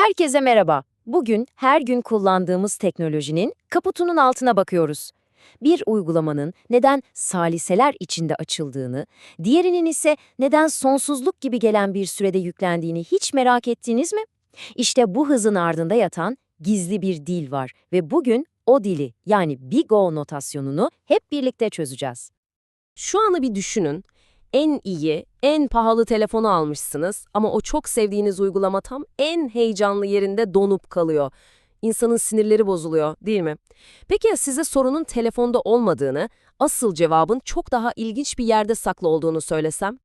Herkese merhaba. Bugün her gün kullandığımız teknolojinin kaputunun altına bakıyoruz. Bir uygulamanın neden saliseler içinde açıldığını, diğerinin ise neden sonsuzluk gibi gelen bir sürede yüklendiğini hiç merak ettiniz mi? İşte bu hızın ardında yatan gizli bir dil var ve bugün o dili yani Big O notasyonunu hep birlikte çözeceğiz. Şu anı bir düşünün. En iyi, en pahalı telefonu almışsınız ama o çok sevdiğiniz uygulama tam en heyecanlı yerinde donup kalıyor. İnsanın sinirleri bozuluyor, değil mi? Peki ya size sorunun telefonda olmadığını, asıl cevabın çok daha ilginç bir yerde saklı olduğunu söylesem?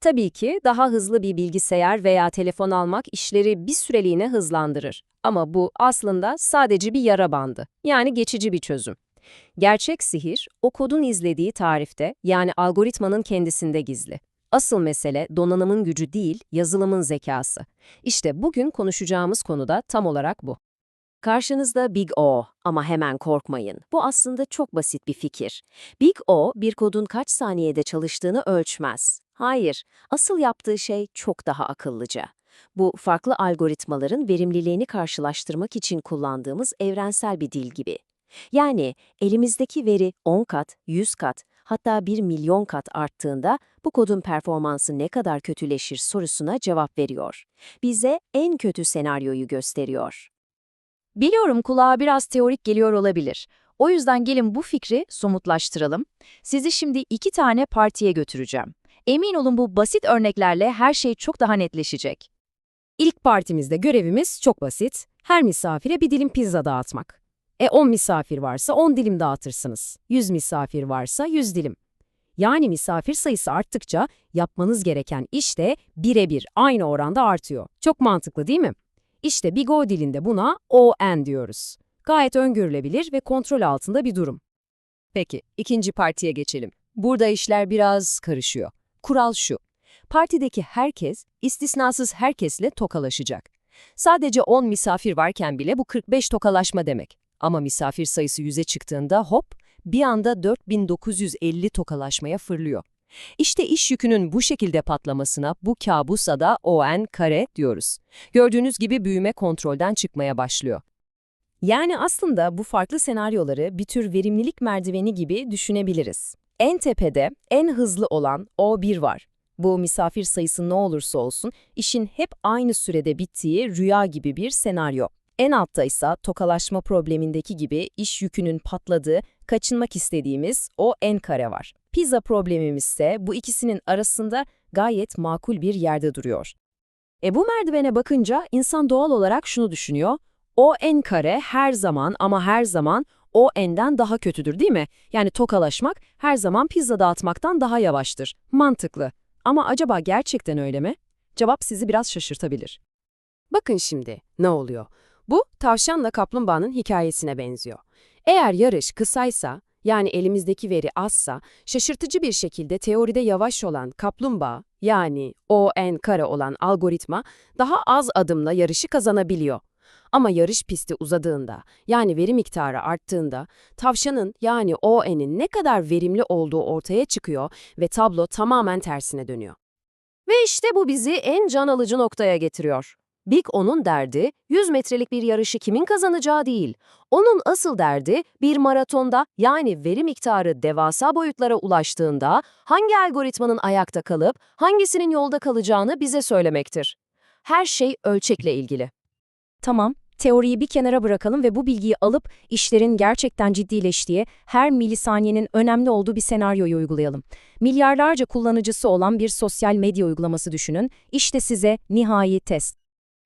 Tabii ki daha hızlı bir bilgisayar veya telefon almak işleri bir süreliğine hızlandırır. Ama bu aslında sadece bir yara bandı. Yani geçici bir çözüm. Gerçek sihir, o kodun izlediği tarifte, yani algoritmanın kendisinde gizli. Asıl mesele donanımın gücü değil, yazılımın zekası. İşte bugün konuşacağımız konu da tam olarak bu. Karşınızda Big O ama hemen korkmayın. Bu aslında çok basit bir fikir. Big O bir kodun kaç saniyede çalıştığını ölçmez. Hayır, asıl yaptığı şey çok daha akıllıca. Bu farklı algoritmaların verimliliğini karşılaştırmak için kullandığımız evrensel bir dil gibi. Yani elimizdeki veri 10 kat, 100 kat, hatta 1 milyon kat arttığında bu kodun performansı ne kadar kötüleşir sorusuna cevap veriyor. Bize en kötü senaryoyu gösteriyor. Biliyorum kulağa biraz teorik geliyor olabilir. O yüzden gelin bu fikri somutlaştıralım. Sizi şimdi iki tane partiye götüreceğim. Emin olun bu basit örneklerle her şey çok daha netleşecek. İlk partimizde görevimiz çok basit. Her misafire bir dilim pizza dağıtmak. E 10 misafir varsa 10 dilim dağıtırsınız. 100 misafir varsa 100 dilim. Yani misafir sayısı arttıkça yapmanız gereken iş de birebir aynı oranda artıyor. Çok mantıklı değil mi? İşte Bigo dilinde buna ON diyoruz. Gayet öngörülebilir ve kontrol altında bir durum. Peki, ikinci partiye geçelim. Burada işler biraz karışıyor. Kural şu. Partideki herkes, istisnasız herkesle tokalaşacak. Sadece 10 misafir varken bile bu 45 tokalaşma demek. Ama misafir sayısı 100'e çıktığında hop, bir anda 4950 tokalaşmaya fırlıyor. İşte iş yükünün bu şekilde patlamasına bu kabusa da ON kare diyoruz. Gördüğünüz gibi büyüme kontrolden çıkmaya başlıyor. Yani aslında bu farklı senaryoları bir tür verimlilik merdiveni gibi düşünebiliriz. En tepede en hızlı olan O1 var. Bu misafir sayısı ne olursa olsun işin hep aynı sürede bittiği rüya gibi bir senaryo. En altta ise tokalaşma problemindeki gibi iş yükünün patladığı, kaçınmak istediğimiz o en kare var. Pizza problemimiz ise bu ikisinin arasında gayet makul bir yerde duruyor. E bu merdivene bakınca insan doğal olarak şunu düşünüyor. O en kare her zaman ama her zaman o n'den daha kötüdür değil mi? Yani tokalaşmak her zaman pizza dağıtmaktan daha yavaştır. Mantıklı. Ama acaba gerçekten öyle mi? Cevap sizi biraz şaşırtabilir. Bakın şimdi ne oluyor? Bu tavşanla kaplumbağanın hikayesine benziyor. Eğer yarış kısaysa, yani elimizdeki veri azsa, şaşırtıcı bir şekilde teoride yavaş olan kaplumbağa, yani ON kare olan algoritma, daha az adımla yarışı kazanabiliyor. Ama yarış pisti uzadığında, yani veri miktarı arttığında, tavşanın yani ON'in ne kadar verimli olduğu ortaya çıkıyor ve tablo tamamen tersine dönüyor. Ve işte bu bizi en can alıcı noktaya getiriyor. Big O'nun derdi 100 metrelik bir yarışı kimin kazanacağı değil. Onun asıl derdi bir maratonda yani veri miktarı devasa boyutlara ulaştığında hangi algoritmanın ayakta kalıp hangisinin yolda kalacağını bize söylemektir. Her şey ölçekle ilgili. Tamam, teoriyi bir kenara bırakalım ve bu bilgiyi alıp işlerin gerçekten ciddileştiği, her milisaniyenin önemli olduğu bir senaryoyu uygulayalım. Milyarlarca kullanıcısı olan bir sosyal medya uygulaması düşünün. İşte size nihai test.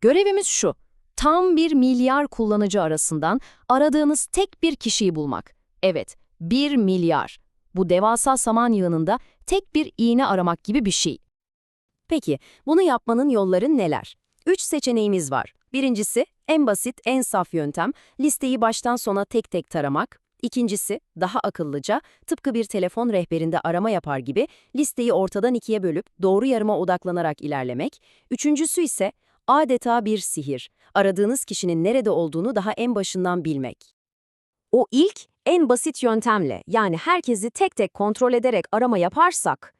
Görevimiz şu, tam bir milyar kullanıcı arasından aradığınız tek bir kişiyi bulmak. Evet, bir milyar. Bu devasa saman yığınında tek bir iğne aramak gibi bir şey. Peki, bunu yapmanın yolları neler? Üç seçeneğimiz var. Birincisi, en basit, en saf yöntem, listeyi baştan sona tek tek taramak. İkincisi, daha akıllıca, tıpkı bir telefon rehberinde arama yapar gibi listeyi ortadan ikiye bölüp doğru yarıma odaklanarak ilerlemek. Üçüncüsü ise adeta bir sihir, aradığınız kişinin nerede olduğunu daha en başından bilmek. O ilk, en basit yöntemle, yani herkesi tek tek kontrol ederek arama yaparsak,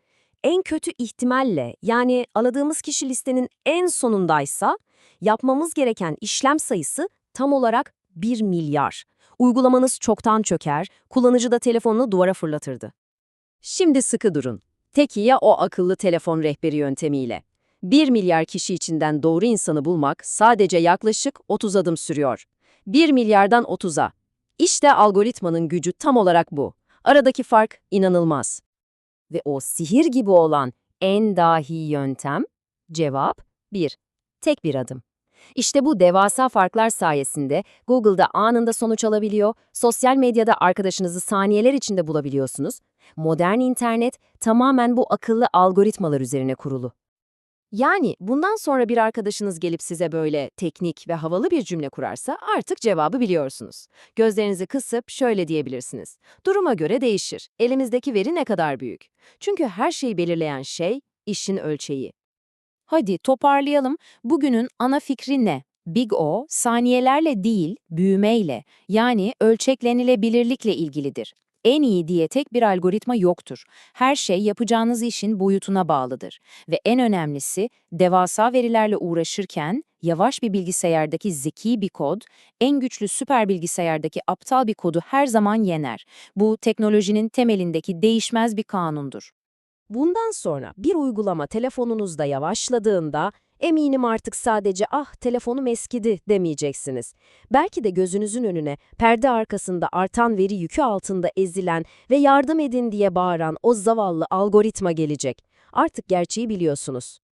en kötü ihtimalle, yani aradığımız kişi listenin en sonundaysa, Yapmamız gereken işlem sayısı tam olarak 1 milyar. Uygulamanız çoktan çöker, kullanıcı da telefonunu duvara fırlatırdı. Şimdi sıkı durun. Tek ya o akıllı telefon rehberi yöntemiyle. 1 milyar kişi içinden doğru insanı bulmak sadece yaklaşık 30 adım sürüyor. 1 milyardan 30'a. İşte algoritmanın gücü tam olarak bu. Aradaki fark inanılmaz. Ve o sihir gibi olan en dahi yöntem, cevap 1. Tek bir adım. İşte bu devasa farklar sayesinde Google'da anında sonuç alabiliyor, sosyal medyada arkadaşınızı saniyeler içinde bulabiliyorsunuz. Modern internet tamamen bu akıllı algoritmalar üzerine kurulu. Yani bundan sonra bir arkadaşınız gelip size böyle teknik ve havalı bir cümle kurarsa artık cevabı biliyorsunuz. Gözlerinizi kısıp şöyle diyebilirsiniz. Duruma göre değişir. Elimizdeki veri ne kadar büyük? Çünkü her şeyi belirleyen şey işin ölçeği. Hadi toparlayalım. Bugünün ana fikri ne? Big O, saniyelerle değil, büyümeyle, yani ölçeklenilebilirlikle ilgilidir. En iyi diye tek bir algoritma yoktur. Her şey yapacağınız işin boyutuna bağlıdır. Ve en önemlisi, devasa verilerle uğraşırken, yavaş bir bilgisayardaki zeki bir kod, en güçlü süper bilgisayardaki aptal bir kodu her zaman yener. Bu, teknolojinin temelindeki değişmez bir kanundur. Bundan sonra bir uygulama telefonunuzda yavaşladığında eminim artık sadece ah telefonum eskidi demeyeceksiniz. Belki de gözünüzün önüne perde arkasında artan veri yükü altında ezilen ve yardım edin diye bağıran o zavallı algoritma gelecek. Artık gerçeği biliyorsunuz.